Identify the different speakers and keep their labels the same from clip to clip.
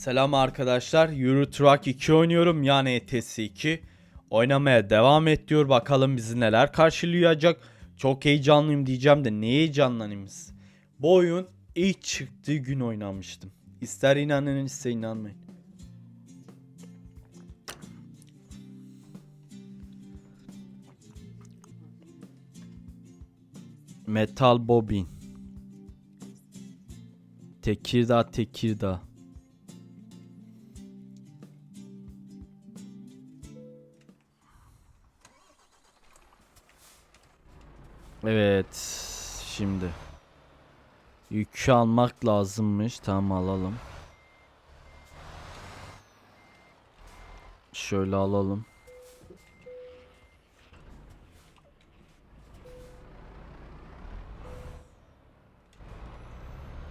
Speaker 1: Selam arkadaşlar. Euro Truck 2 oynuyorum. Yani ETS 2. Oynamaya devam et diyor. Bakalım bizi neler karşılayacak. Çok heyecanlıyım diyeceğim de neye heyecanlanayım? Bu oyun ilk çıktığı gün oynamıştım. İster inanın ister inanmayın. Metal Bobin. Tekirdağ Tekirdağ. Evet. Şimdi. Yükü almak lazımmış. Tamam alalım. Şöyle alalım.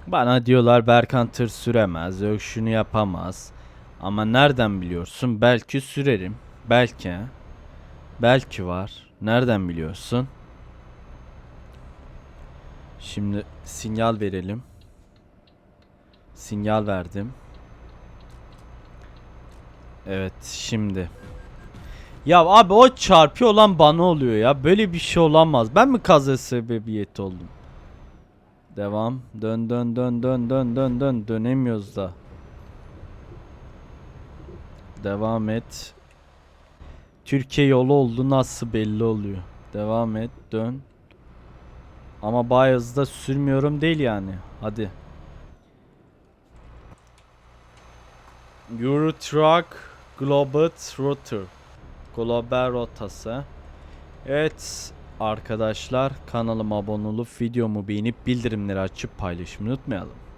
Speaker 1: Bana diyorlar Berkan tır süremez. Yok şunu yapamaz. Ama nereden biliyorsun? Belki sürerim. Belki. Belki var. Nereden biliyorsun? Şimdi sinyal verelim. Sinyal verdim. Evet şimdi. Ya abi o çarpıyor olan bana oluyor ya. Böyle bir şey olamaz. Ben mi kaza sebebiyeti oldum? Devam. Dön dön dön dön dön dön dön. Dönemiyoruz da. Devam et. Türkiye yolu oldu nasıl belli oluyor. Devam et. Dön. Ama bayağı hızda sürmüyorum değil yani. Hadi. Euro Truck Global Router. Global rotası. Evet arkadaşlar kanalıma abone olup videomu beğenip bildirimleri açıp paylaşmayı unutmayalım.